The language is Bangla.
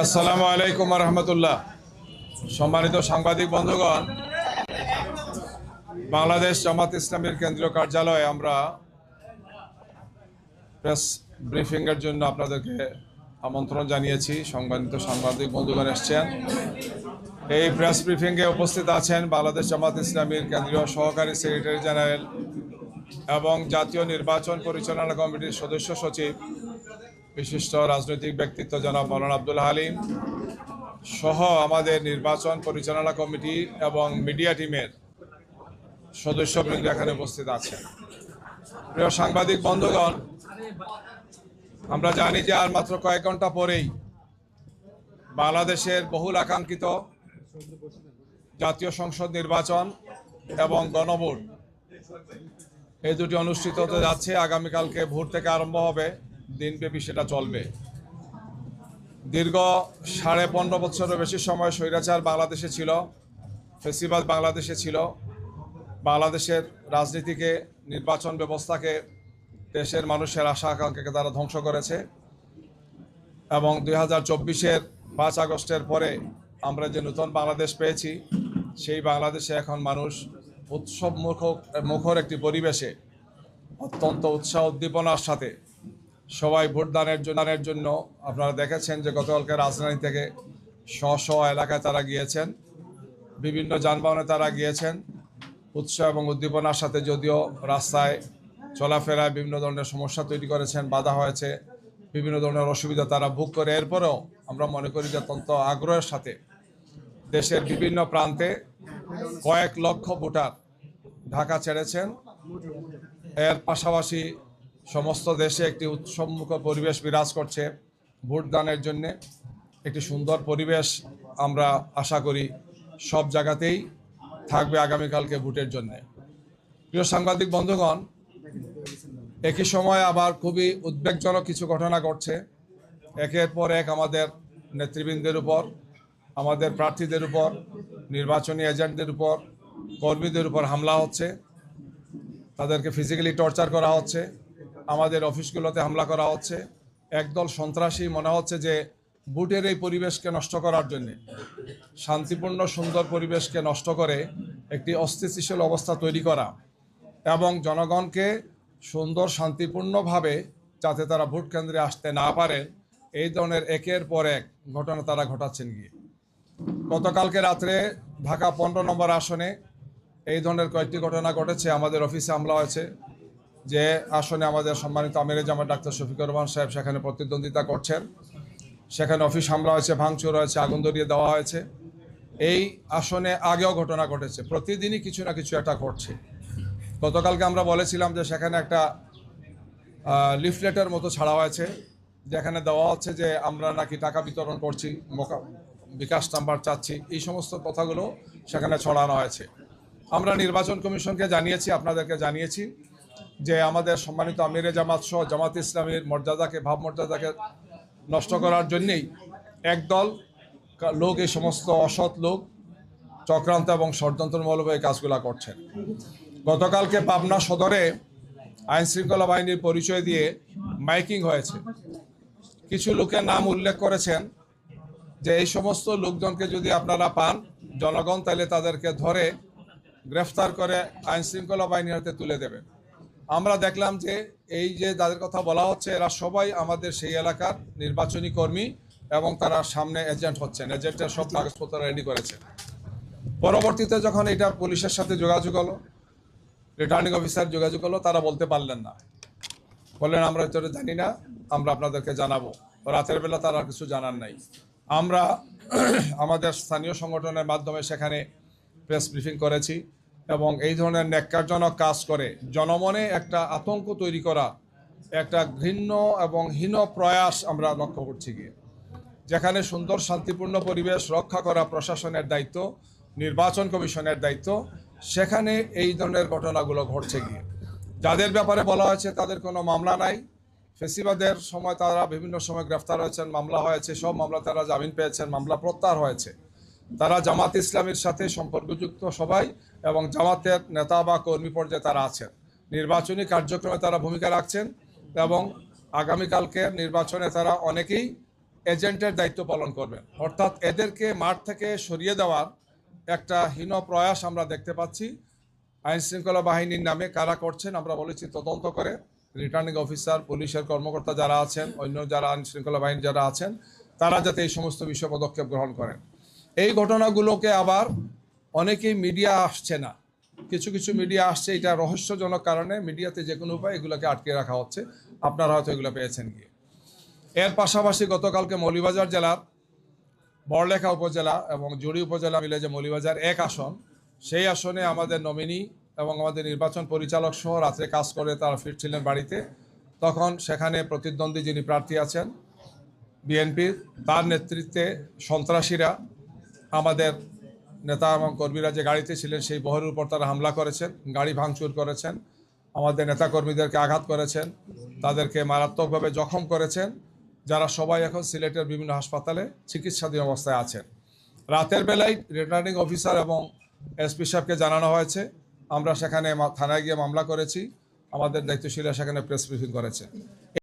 আসসালামু আলাইকুম রহমতুল্লাহ। সম্মানিত সাংবাদিক বন্ধুগণ, বাংলাদেশ জামাত ইসলামের কেন্দ্রীয় কার্যালয়ে আমরা প্রেস ব্রিফিং এর জন্য আপনাদেরকে আমন্ত্রণ জানিয়েছি। সম্মানিত সাংবাদিক বন্ধুগণ এসছেন। এই প্রেস ব্রিফিং এ উপস্থিত আছেন বাংলাদেশ জামাত ইসলামীর কেন্দ্রীয় সহকারী সেক্রেটারি জেনারেল এবং জাতীয় নির্বাচন পরিচালনা কমিটির সদস্য সচিব, বিশিষ্ট রাজনৈতিক ব্যক্তিত্ব জনাব মৌলানা আব্দুল হালিম সহ আমাদের নির্বাচন পরিচালনা কমিটি এবং মিডিয়া টিমের সদস্যবৃন্দ এখানে উপস্থিত আছেন। প্রিয় সাংবাদিক বন্ধুগণ আমরা জানি যে আর মাত্র কয়েক ঘণ্টা পরেই বাংলাদেশের বহুল আকাঙ্ক্ষিত জাতীয় সংসদ নির্বাচন এবং গণভোট। এই দুটি অনুষ্ঠিত হতে যাচ্ছে, আগামীকালকে ভোট থেকে আরম্ভ হবে, দিনব্যাপী সেটা চলবে। দীর্ঘ সাড়ে পনেরো বছরের বেশি সময় স্বৈরাচার বাংলাদেশে ছিল, ফেসিবাদ বাংলাদেশে ছিল। বাংলাদেশের রাজনীতিকে, নির্বাচন ব্যবস্থাকে দেশের মানুষের আশা আকাঙ্ক্ষাকে তারা ধ্বংস করেছে। এবং দুই হাজার চব্বিশের পাঁচ আগস্টের পরে আমরা যে নতুন বাংলাদেশ পেয়েছি, সেই বাংলাদেশে এখন মানুষ উৎসব মুখ মুখর একটি পরিবেশে অত্যন্ত উৎসাহ উদ্দীপনার সাথে সবাই ভোটদানের জন্য দানের জন্য আপনারা দেখেছেন যে গতকালকে রাজধানী থেকে স্ব স্ব এলাকায় তারা গিয়েছেন, বিভিন্ন যানবাহনে তারা গিয়েছেন, উৎসাহ এবং উদ্দীপনার সাথে যদিও রাস্তায় চলাফেরায় বিভিন্ন ধরনের সমস্যা তৈরি করেছেন, বাধা হয়েছে, বিভিন্ন ধরনের অসুবিধা তারা ভোগ করে। এরপরেও আমরা মনে করি যে অত্যন্ত আগ্রহের সাথে দেশের বিভিন্ন প্রান্তে কয়েক লক্ষ ভোটার ঢাকা ছেড়েছেন। এর পাশাপাশি সমস্ত দেশে একটি উৎসবমুখ পরিবেশ বিরাজ করছে ভোটদানের জন্য। একটি সুন্দর পরিবেশ আমরা আশা করি সব জায়গাতেই থাকবে আগামীকালকে ভোটের জন্য। প্রিয় সাংবাদিক বন্ধুগণ একই সময় আবার খুবই উদ্বেগজনক কিছু ঘটনা ঘটছে। একের পর এক আমাদের নেতৃবৃন্দের উপর, আমাদের প্রার্থীদের উপর, নির্বাচনী এজেন্টদের উপর, কর্মীদের উপর হামলা হচ্ছে। তাদেরকে ফিজিক্যালি টর্চার করা হচ্ছে। আমাদের অফিসগুলোতে হামলা করা হচ্ছে। একদল সন্ত্রাসী মনে হচ্ছে যে বুটের এই পরিবেশকে নষ্ট করার জন্যে, শান্তিপূর্ণ, সুন্দর পরিবেশকে নষ্ট করে একটি অস্থিতিশীল অবস্থা তৈরি করা এবং জনগণকে সুন্দর, শান্তিপূর্ণভাবে যাতে তারা ভোট কেন্দ্রে আসতে না পারে, এই ধরনের একের পর এক ঘটনা তারা ঘটাচ্ছেন গিয়ে। গতকালকে রাত্রে ঢাকা পনেরো নম্বর আসনে এই ধরনের কয়েকটি ঘটনা ঘটেছে। আমাদের অফিসে হামলা হয়েছে, যে আসনে আমাদের সম্মানিত আমিরে জামাত ডাক্তার শফিকুর রহমান সাহেব সেখানে প্রতিদ্বন্দ্বিতা করছেন। সেখানে অফিস হামলা হয়েছে, ভাঙচুর হয়েছে, আগুন ধরিয়ে দেওয়া হয়েছে। এই আসনে আগেও ঘটনা ঘটেছে, প্রতিদিনই কিছু না কিছু একটা ঘটছে। গতকালকে আমরা বলেছিলাম যে সেখানে একটা লিফলেটের মতো ছাড়া হয়েছে যেখানে দেওয়া হচ্ছে যে আমরা নাকি টাকা বিতরণ করছি বিকাশ নাম্বার চাচ্ছি, এই সমস্ত কথাগুলো সেখানে ছড়ানো হয়েছে আমরা নির্বাচন কমিশনকে জানিয়েছি, আপনাদেরকে জানিয়েছি যে আমাদের সম্মানিত আমিরে জামাত সহ জামাত ইসলামের মর্যাদাকে ভাবমর্যাদাকে নষ্ট করার জন্যেই একদল লোক, এই সমস্ত অসৎ লোক, চক্রান্ত এবং ষড়যন্ত্রমূলক এই কাজগুলো করছেন। গতকালকে পাবনা সদরে আইন শৃঙ্খলা বাহিনীর পরিচয় দিয়ে মাইকিং হয়েছে। কিছু লোকের নাম উল্লেখ করেছেন যে এই সমস্ত লোকজনকে যদি আপনারা পান, জনগণ তাহলে তাদেরকে ধরে গ্রেফতার করে আইন শৃঙ্খলা বাহিনীর হাতে তুলে দেবে। আমরা দেখলাম যে এই যে যাদের কথা বলা হচ্ছে, এরা সবাই আমাদের সেই এলাকার নির্বাচনী কর্মী এবং তারা সামনে এজেন্ট হচ্ছেন। এজেন্টের সব কাগজপত্র রেডি করেছেন পরবর্তীতে যখন এটা পুলিশের সাথে যোগাযোগ হলো রিটার্নিং অফিসার যোগাযোগ হলো তারা বলতে পারলেন না। বললেন, আমরা ভিতরে জানি না, আমরা আপনাদেরকে জানাব। রাতের বেলা তারা কিছু জানার নাই। আমরা আমাদের স্থানীয় সংগঠনের মাধ্যমে সেখানে প্রেস ব্রিফিং করেছি এবং এই ধরনের ন্যাক্কারজনক কাজ করে জনমনে একটা আতঙ্ক তৈরি করা, একটা ঘৃণ্য এবং হীন প্রয়াস আমরা লক্ষ্য করছি গিয়ে। যেখানে সুন্দর শান্তিপূর্ণ পরিবেশ রক্ষা করা প্রশাসনের দায়িত্ব, নির্বাচন কমিশনের দায়িত্ব সেখানে এই ধরনের ঘটনাগুলো ঘটছে গিয়ে। যাদের ব্যাপারে বলা হয়েছে তাদের কোনো মামলা নাই। ফেসিবাদের সময় তারা বিভিন্ন সময় গ্রেফতার হয়েছেন, মামলা হয়েছে, সব মামলা তারা জামিন পেয়েছেন, মামলা প্রত্যাহার হয়েছে। তারা জামাত ইসলামের সাথে সম্পর্কযুক্ত সবাই এবং জামাতের নেতা বা কর্মী পর্যায়ে তারা আছেন। নির্বাচনী কার্যক্রমে তারা ভূমিকা রাখছেন এবং আগামীকালকে নির্বাচনে তারা অনেকেই এজেন্টের দায়িত্ব পালন করবেন। অর্থাৎ এদেরকে মাঠ থেকে সরিয়ে দেওয়ার একটা হীন প্রয়াস আমরা দেখতে পাচ্ছি। আইন শৃঙ্খলা বাহিনীর নামে কারা করছেন আমরা বলেছি, তদন্ত করে রিটার্নিং অফিসার পুলিশের কর্মকর্তা যারা আছেন, অন্য যারা আইন শৃঙ্খলা বাহিনী যারা আছেন, তারা যাতে এই সমস্ত বিষয় পদক্ষেপ গ্রহণ করেন। এই ঘটনাগুলোকে আবার অনেকেই মিডিয়া আসছে না। কিছু কিছু মিডিয়া আসছে, এটা রহস্যজনক কারণে মিডিয়াতে যে কোনো উপায় এগুলোকে আটকে রাখা হচ্ছে। আপনারা হয়তো এগুলো পেয়েছেন গিয়ে। এর পাশাপাশি গতকালকে মৌলিবাজার জেলার বড়লেখা উপজেলা এবং জুড়ি উপজেলা মিলে যে মৌলিবাজার এক আসন, সেই আসনে আমাদের নমিনি এবং আমাদের নির্বাচন পরিচালক সহ রাত্রে কাজ করে তারা ফিরছিলেন বাড়িতে। তখন সেখানে প্রতিদ্বন্দ্বী যিনি প্রার্থী আছেন, বিএনপির, তার নেতৃত্বে সন্ত্রাসীরা আমাদের নেতা এবং কর্মীরা যে গাড়িতে ছিলেন, সেই বহরের উপর তারা হামলা করেছেন, গাড়ি ভাঙচুর করেছেন, আমাদের নেতা কর্মীদেরকে আঘাত করেছেন, তাদেরকে মারাত্মকভাবে জখম করেছেন যারা সবাই এখন সিলেটের বিভিন্ন হাসপাতালে চিকিৎসাধীন অবস্থায় আছেন। রাতের বেলায় রিটার্নিং অফিসার এবং এসপি সাহেবকে জানানো হয়েছে। আমরা সেখানে থানায় গিয়ে মামলা করেছি। আমাদের দায়িত্বশীলরা সেখানে প্রেস ব্রিফিং করেছে।